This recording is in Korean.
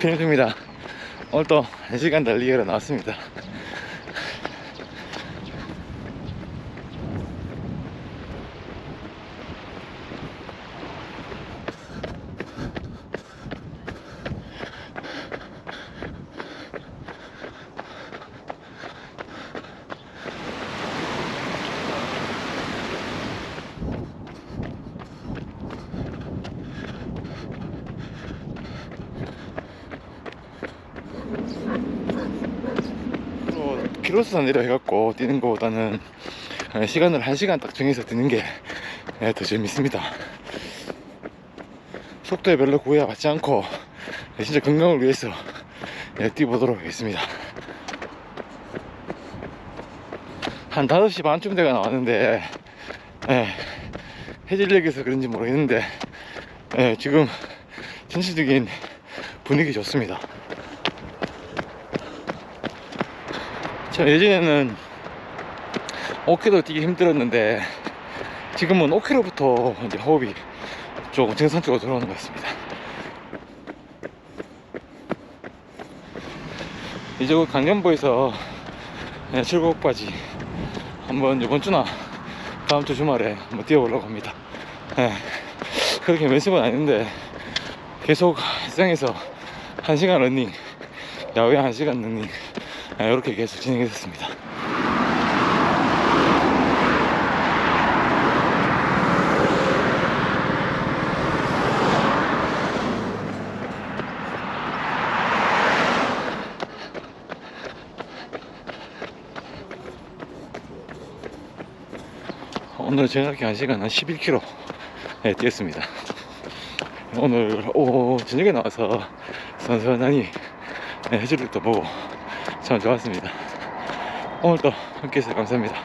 비행입니다. 오늘 또 1시간 달리기로 나왔습니다 어, 키로수만 내려해갖고 뛰는 것보다는 어, 시간을 한 시간 딱 정해서 뛰는 게 더 재밌습니다. 속도에 별로 구애받지 않고 예, 진짜 건강을 위해서 예, 뛰보도록 하겠습니다. 한 5시 반쯤 돼가 나왔는데 예, 해질녘에서 그런지 모르겠는데 예, 지금 전체적인 분위기 좋습니다. 저 예전에는 5km 뛰기 힘들었는데 지금은 5km부터 이제 호흡이 조금 정상적으로 들어오는 것 같습니다. 이제 곧 강변보에서 네, 칠곡바지 한번 이번 주나 다음 주 주말에 한번 뛰어보려고 합니다. 네, 그렇게 연습은 아닌데 계속 일상에서 1시간 러닝, 야외 1시간 러닝 이렇게 계속 진행했었습니다. 오늘 정확히 1시간 한 11km 네, 뛰었습니다. 오늘 오, 저녁에 나와서 선선하니 네, 해질녘도 보고 참 좋았습니다. 오늘도 함께 해주셔서 감사합니다.